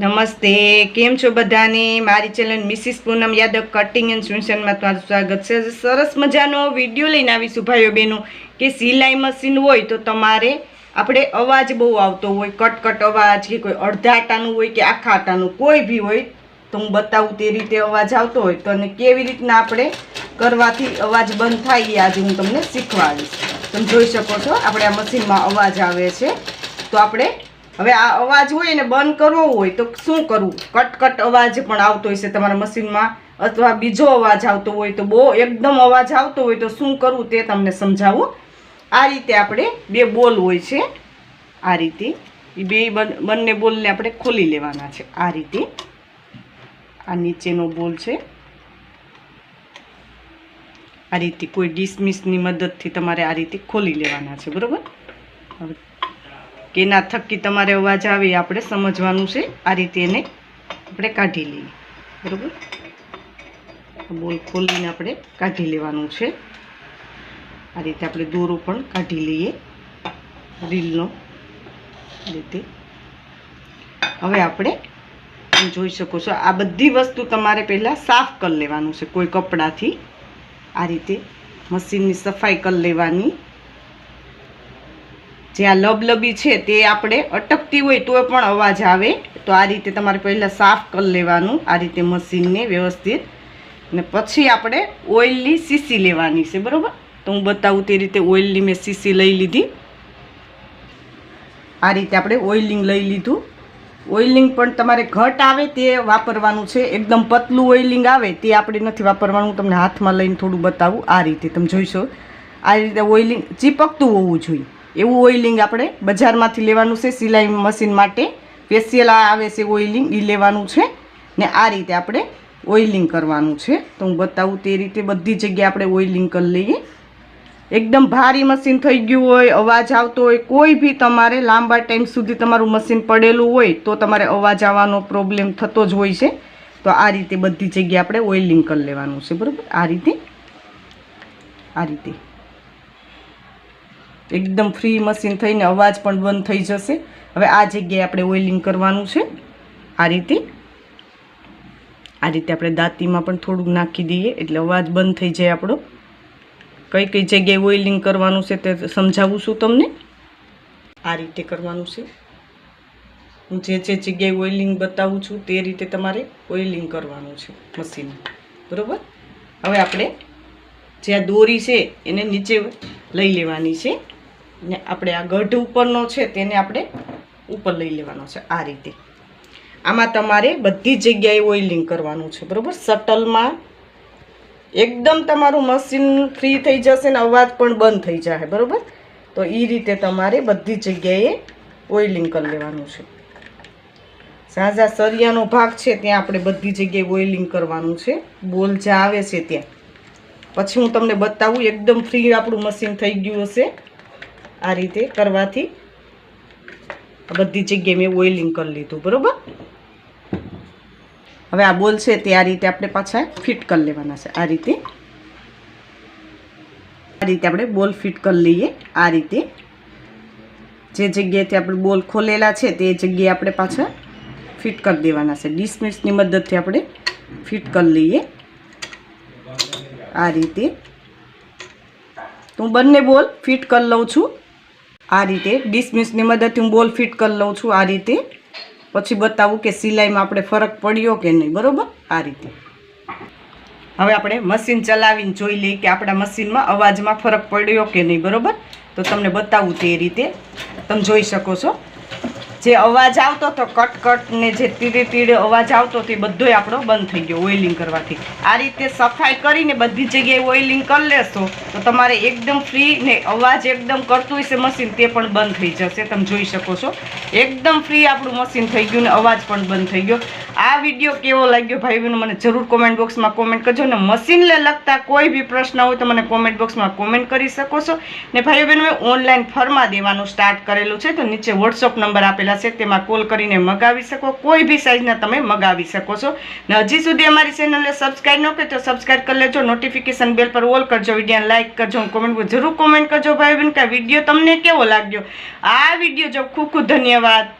નમસ્તે, કેમ છો બધાને? મારી channel Mrs Poonam Yadav cutting and સ્યુશનમાં તમારું સ્વાગત છે. સરસ મજાનો વીડિયો લઈને આવીશું ભાઈઓ બહેનો, કે સિલાઈ મશીન હોય તો તમારે આપણે અવાજ બહુ આવતો હોય, કટકટ અવાજ કે કોઈ અડધા આટાનું હોય કે આખા આટાનું, કોઈ બી હોય, તો હું બતાવું તે રીતે અવાજ આવતો હોય. તો અને કેવી રીતના આપણે કરવાથી અવાજ બંધ થાય એ આજે હું તમને શીખવાડીશ. તમે જોઈ શકો છો, આપણે આ મશીનમાં અવાજ આવે છે. તો આપણે હવે આ અવાજ હોય એને બંધ કરવો હોય તો શું કરવું? કટકટ અવાજ પણ આવતો છે તમારા મશીનમાં. અથવા બીજો અવાજ આવતો હોય તો બહુ એકદમ અવાજ આવતો હોય તો શું કરવું તે તમને સમજાવું. આ રીતે આપણે બે બોલ હોય છે. આ રીતે. એ બે બંને બોલને આપણે ખોલી લેવાના છે. આ રીતે. આ નીચેનો બોલ છે. આ રીતે કોઈ ડિસમિસની મદદથી તમારે આ રીતે ખોલી લેવાના છે. બરાબર? હવે કે એના થકી તમારે અવાજ આવે આપણે સમજવાનું છે. આ રીતે એને આપણે કાઢી લઈએ. બરાબર? બોલ ખોલીને આપણે કાઢી લેવાનું છે. આ રીતે આપણે દોરો પણ કાઢી લઈએ. રીલનો. રીતે. હવે આપણે જોઈ શકો છો, આ બધી વસ્તુ તમારે પહેલાં સાફ કરી લેવાનું છે, કોઈ કપડાથી. આ રીતે મશીનની સફાઈ કરી લેવાની. જે આ લબલબી છે તે આપણે અટકતી હોય તો પણ અવાજ આવે. તો આ રીતે તમારે પહેલાં સાફ કરી લેવાનું, આ રીતે મશીનને વ્યવસ્થિત. ને પછી આપણે ઓઇલની સીસી લેવાની છે, બરાબર? તો હું બતાવું તે રીતે ઓઇલની મેં સીસી લઈ લીધી. આ રીતે આપણે ઓઇલિંગ લઈ લીધું. ઓઇલિંગ પણ તમારે ઘટ આવે તે વાપરવાનું છે, એકદમ પતલું ઓઇલિંગ આવે તે આપણે નથી વાપરવાનું. તમને હાથમાં લઈને થોડું બતાવું. આ રીતે તમે જોઈશો આ રીતે ઓઇલિંગ ચીપકતું હોવું જોઈએ. એવું ઓઇલિંગ આપણે બજારમાંથી લેવાનું છે, સિલાઈ મશીન માટે. સ્પેશિયલ આ આવે છે ઓઇલિંગ એ લેવાનું છે. ને આ રીતે આપણે ઓઇલિંગ કરવાનું છે. તો હું બતાવું તે રીતે બધી જગ્યાએ આપણે ઓઇલિંગ કરી લઈએ. એકદમ ભારી મશીન થઈ ગયું હોય, અવાજ આવતો હોય, કોઈ બી તમારે લાંબા ટાઈમ સુધી તમારું મશીન પડેલું હોય, તો તમારે અવાજ આવવાનો પ્રોબ્લેમ થતો જ હોય છે. તો આ રીતે બધી જગ્યાએ આપણે ઓઇલિંગ કરી લેવાનું છે, બરાબર? આ રીતે. આ રીતે. એકદમ ફ્રી મશીન થઈને અવાજ પણ બંધ થઈ જશે. હવે આ જગ્યાએ આપણે ઓઇલિંગ કરવાનું છે. આ રીતે. આ રીતે આપણે દાંતીમાં પણ થોડુંક નાખી દઈએ, એટલે અવાજ બંધ થઈ જાય આપણો. કઈ કઈ જગ્યાએ ઓઇલિંગ કરવાનું છે તે સમજાવું છું તમને? આ રીતે કરવાનું છે. હું જે જે જગ્યાએ ઓઇલિંગ બતાવું છું તે રીતે તમારે ઓઇલિંગ કરવાનું છે મશીન બરાબર? હવે આપણે જે આ દોરી છે એને નીચે લઈ લેવાની છે. ને આપણે આ ગઢ ઉપરનો છે તેને આપણે ઉપર લઈ લેવાનો છે આ રીતે. આમાં તમારે બધી જગ્યાએ ઓઇલિંગ કરવાનું છે, બરાબર? શટલમાં એકદમ તમારું મશીન ફ્રી થઈ જશે ને અવાજ પણ બંધ થઈ જશે બરાબર? તો એ રીતે તમારે બધી જગ્યાએ ઓઇલિંગ કરી લેવાનું છે. સાજા સરિયાનો ભાગ છે, ત્યાં આપણે બધી જગ્યાએ ઓઇલિંગ કરવાનું છે. બોલ જ્યાં આવે છે ત્યાં. પછી હું તમને બતાવું, એકદમ ફ્રી આપણું મશીન થઈ ગયું હશે. આ રીતે કરવાથી બધી જગ્યાએ મેં ઓઇલિંગ કરી લીધું, બરાબર? હવે આ બોલ છે તે આ રીતે આપણે પાછા ફિટ કરી લેવાના છે, આ રીતે. આ રીતે આપણે બોલ ફિટ કરી લઈએ, આ રીતે. જે જગ્યાએથી આપણે બોલ ખોલેલા છે તે જગ્યાએ આપણે પાછા ફિટ કરી દેવાના છે. ડિસમિસની મદદથી આપણે ફિટ કરી લઈએ. આ રીતે. હું બંને બોલ ફિટ કરી લઉં છું. આ રીતે ડિસમિસની મદદથી હું બોલ ફિટ કરી લઉં છું આ રીતે. પછી બતાવું કે સિલાઈમાં આપણે ફરક પડ્યો કે નહીં, બરોબર? આ રીતે. હવે આપણે મશીન ચલાવીને જોઈ લઈએ કે આપણા મશીનમાં અવાજમાં ફરક પડ્યો કે નહીં, બરોબર? તો તમને બતાવું તે રીતે. તમે જોઈ શકો છો. જે અવાજ આવતો હતો કટ કટ ને જે તીડે તીડે અવાજ આવતો હતો એ બધોય આપણો બંધ થઈ ગયો ઓઇલિંગ કરવાથી. આ રીતે સફાઈ કરીને બધી જગ્યાએ ઓઇલિંગ કરી લેશો તો તમારે એકદમ ફ્રી ને અવાજ એકદમ કરતું હશે મશીન તે પણ બંધ થઈ જશે. તમે જોઈ શકો છો. એકદમ ફ્રી આપણું મશીન થઈ ગયું ને અવાજ પણ બંધ થઈ ગયો. આ વીડિયો કેવો લાગ્યો ભાઈ બહેનો મને જરૂર કોમેન્ટ બોક્સમાં કોમેન્ટ કરજો ને મશીનને લગતા કોઈ બી પ્રશ્ન હોય તો મને કોમેન્ટ બોક્સમાં કોમેન્ટ કરી શકો છો. ને ભાઈ બહેનો મેં ઓનલાઈન ફરમા દેવાનું સ્ટાર્ટ કરેલું છે તો નીચે વોટ્સઅપ નંબર આપેલા છે તેમાં કોલ કરીને મગાવી શકો. કોઈ બી સાઇઝના તમે મગાવી શકો છો. ને હજી સુધી અમારી ચેનલને સબસ્ક્રાઈબ ન કરી તો સબસ્ક્રાઈબ કરી લેજો. નોટિફિકેશન બેલ પર ઓલ કરજો. વિડીયોને લાઇક કરજો. કોમેન્ટ જરૂર કોમેન્ટ કરજો ભાઈ બહેન, કે વીડિયો તમને કેવો લાગ્યો? આ વીડિયો જો ખૂબ ખૂબ ધન્યવાદ.